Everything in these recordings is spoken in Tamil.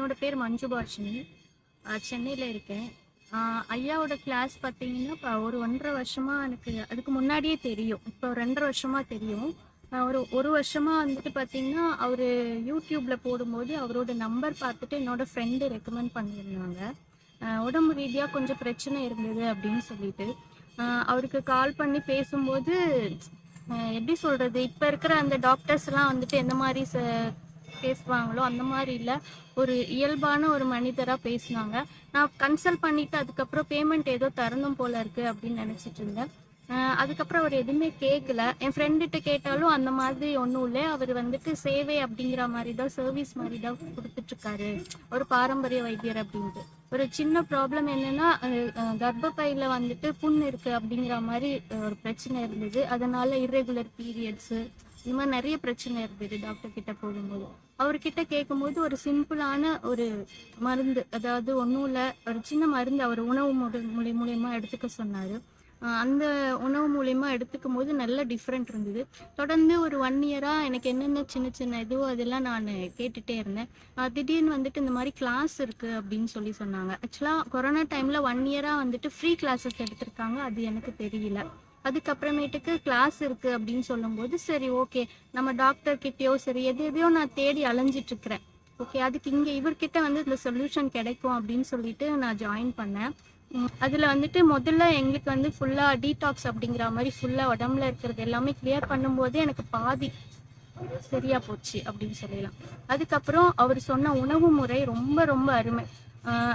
என்னோட பேர் மஞ்சு பாஷினி. சென்னையில் இருக்கேன். ஐயாவோட கிளாஸ் பார்த்தீங்கன்னா இப்போ ஒரு ஒன்றரை வருஷமாக எனக்கு அதுக்கு முன்னாடியே தெரியும். இப்போ ரெண்டரை வருஷமாக தெரியும். ஒரு ஒரு வருஷமாக வந்துட்டு பார்த்தீங்கன்னா அவர் யூடியூப்பில் போடும்போது அவரோட நம்பர் பார்த்துட்டு என்னோட ஃப்ரெண்டு ரெக்கமெண்ட் பண்ணியிருந்தாங்க. உடம்பு ரீதியாக கொஞ்சம் பிரச்சனை இருந்தது அப்படின்னு சொல்லிட்டு. அவருக்கு கால் பண்ணி பேசும்போது எப்படி சொல்கிறது இப்போ இருக்கிற அந்த டாக்டர்ஸ்லாம் வந்துட்டு எந்த மாதிரி ச பேசுவாங்களோ அந்த மாதிரி இல்லை ஒரு இயல்பான ஒரு மனிதராக பேசினாங்க. நான் கன்சல்ட் பண்ணிட்டு அதுக்கப்புறம் பேமெண்ட் ஏதோ தரணும் போல இருக்கு அப்படின்னு நினச்சிட்டு இருந்தேன். ஆஹ் அதுக்கப்புறம் அவர் எதுவுமே கேட்கல என் ஃப்ரெண்டுகிட்ட கேட்டாலும் அந்த மாதிரி ஒன்றும் இல்லை. அவர் வந்துட்டு சேவை அப்படிங்கிற மாதிரி தான் சர்வீஸ் மாதிரி தான் கொடுத்துட்ருக்காரு. ஒரு பாரம்பரிய வைத்தியர் அப்படின்ட்டு. ஒரு சின்ன ப்ராப்ளம் என்னன்னா கர்ப்பப்பையில வந்துட்டு புண் இருக்கு அப்படிங்கிற மாதிரி ஒரு பிரச்சனை இருந்தது. அதனால இர்ரெகுலர் பீரியட்ஸு இந்த மாதிரி நிறைய பிரச்சனை இருந்தது டாக்டர் கிட்ட போகும்போது. அவர்கிட்ட கேட்கும்போது ஒரு சிம்பிளான ஒரு மருந்து அதாவது ஒன்றும் இல்லை ஒரு சின்ன மருந்து அவர் உணவு மூலி மூலியமாக எடுத்துக்க சொன்னார். அந்த உணவு மூலியமாக எடுத்துக்கும் போது நல்ல டிஃப்ரெண்ட் இருந்தது. தொடர்ந்து ஒரு ஒன் இயராக எனக்கு என்னென்ன சின்ன சின்ன இதுவோ அதெல்லாம் நான் கேட்டுகிட்டே இருந்தேன். திடீர்னு வந்துட்டு இந்த மாதிரி கிளாஸ் இருக்குது அப்படின்னு சொல்லி சொன்னாங்க. ஆக்சுவலாக கொரோனா டைமில் ஒன் இயராக வந்துட்டு ஃப்ரீ கிளாஸஸ் எடுத்திருக்காங்க அது எனக்கு தெரியல. அதுக்கப்புறமேட்டுக்கு கிளாஸ் இருக்குது அப்படின்னு சொல்லும்போது சரி ஓகே நம்ம டாக்டர் கிட்டயோ சரி எது எதையோ நான் தேடி அலைஞ்சிட்டு இருக்கிறேன் ஓகே அதுக்கு இங்கே இவர்கிட்ட வந்து இந்த சொல்யூஷன் கிடைக்கும் அப்படின்னு சொல்லிட்டு நான் ஜாயின் பண்ணேன். அதில் அதுல வந்துட்டு முதல்ல எங்களுக்கு வந்து ஃபுல்லா டீடாக்ஸ் அப்படிங்கிற மாதிரி ஃபுல்லா உடம்புல இருக்கிறது எல்லாமே கிளியர் பண்ணும்போது எனக்கு பாதி சரியா போச்சு அப்படின்னு சொல்லலாம். அதுக்கப்புறம் அவர் சொன்ன உணவு முறை ரொம்ப ரொம்ப அருமை.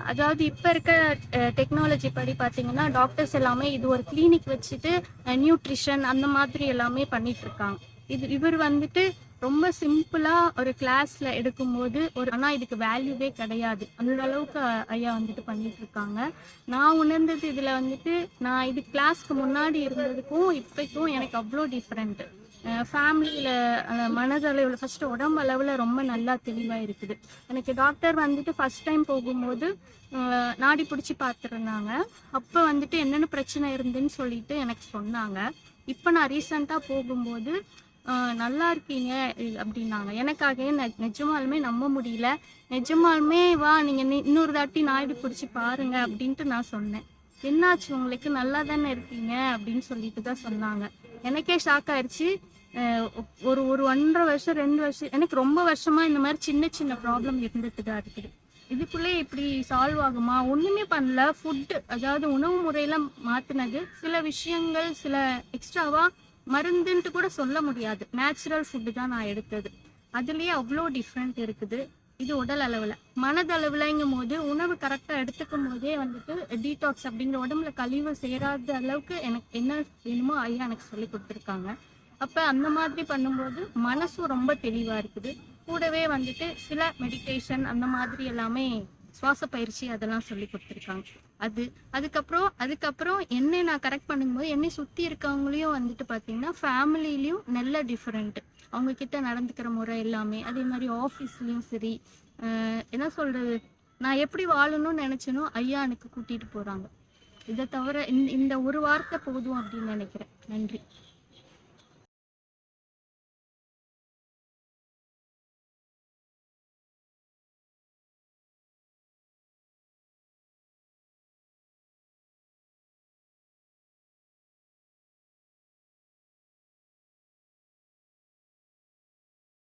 அதாவது இப்போ இருக்க டெக்னாலஜி படி பார்த்தீங்கன்னா டாக்டர்ஸ் எல்லாமே இது ஒரு கிளினிக் வச்சுட்டு நியூட்ரிஷன் அந்த மாதிரி எல்லாமே பண்ணிட்டு இருக்காங்க இது இவர் வந்துட்டு ரொம்ப சிம்பிளா ஒரு கிளாஸ்ல எடுக்கும்போது ஒரு ஆனா இதுக்கு வேல்யூவே கிடையாது. அந்த அளவுக்கு ஐயா வந்துட்டு பண்ணிட்டு இருக்காங்க நான் உணர்ந்தது இதுல வந்துட்டு நான் இது கிளாஸ்க்கு முன்னாடி இருந்ததுக்கும் இப்போக்கும் எனக்கு அவ்வளோ டிஃப்ரெண்ட் ஃபேமிலியில் மனதளவில் ஃபஸ்ட்டு உடம்பு அளவில் ரொம்ப நல்லா தெளிவாக இருக்குது. எனக்கு டாக்டர் வந்துட்டு ஃபஸ்ட் டைம் போகும்போது நாடி பிடிச்சி பார்த்துருந்தாங்க. அப்போ வந்துட்டு என்னென்ன பிரச்சனை இருந்துன்னு சொல்லிட்டு எனக்கு சொன்னாங்க. இப்போ நான் ரீசெண்டாக போகும்போது நல்லா இருக்கீங்க அப்படின்னாங்க. எனக்காகவே நெ- நிஜமாலுமே நம்ப முடியல. நிஜமாலுமே வா நீங்கள் இன்னொரு தாட்டி நாடி பிடிச்சி பாருங்க அப்படின்ட்டு நான் சொன்னேன். என்னாச்சு? உங்களுக்கு நல்லா தானே இருக்கீங்க அப்படின்னு சொல்லிட்டு தான் சொன்னாங்க. எனக்கே ஷாக் ஆயிடுச்சு ஒரு ஒரு ஒன்றரை வருஷம் ரெண்டு வருஷம் எனக்கு ரொம்ப வருஷமா இந்த மாதிரி சின்ன சின்ன ப்ராப்ளம் இருந்துட்டு தான் இருக்குது இதுக்குள்ளே இப்படி சால்வ் ஆகுமா? ஒன்றுமே பண்ணல. ஃபுட்டு அதாவது உணவு முறையில மாற்றினது சில விஷயங்கள் சில எக்ஸ்ட்ராவாக மருந்துன்ட்டு கூட சொல்ல முடியாது. நேச்சுரல் ஃபுட்டு தான் நான் எடுத்தது. அதுலேயே அவ்வளோ டிஃப்ரெண்ட் இருக்குது. இது உடல் அளவில். மனதளவுலங்கும் போது உணவு கரெக்டாக எடுத்துக்கும் போதே வந்துட்டு டீடாக்ஸ் அப்படிங்கிற உடம்புல கழிவு சேராத அளவுக்கு எனக்கு என்ன வேணுமோ ஐயா எனக்கு சொல்லி கொடுத்துருக்காங்க. அப்போ அந்த மாதிரி பண்ணும்போது மனசும் ரொம்ப தெளிவாக இருக்குது. கூடவே வந்துட்டு சில மெடிடேஷன் அந்த மாதிரி எல்லாமே சுவாச பயிற்சி அதெல்லாம் சொல்லி கொடுத்துருக்காங்க. அது அதுக்கப்புறம் அதுக்கப்புறம் என்னை நான் கரெக்ட் பண்ணும்போது என்னை சுற்றி இருக்கவங்களையும் வந்துட்டு பார்த்தீங்கன்னா ஃபேமிலிலையும் நல்ல டிஃப்ரெண்ட் அவங்க கிட்ட நடந்துக்கிற முறை எல்லாமே அதே மாதிரி ஆஃபீஸ்லேயும் சரி என்ன சொல்றது நான் எப்படி வாழணும்னு நினைச்சேனோ ஐயா எனக்கு கூட்டிட்டு போறாங்க. இதை தவிர இந்த- இந்த ஒரு வார்த்தை போதும் அப்படின்னு நினைக்கிறேன். நன்றி.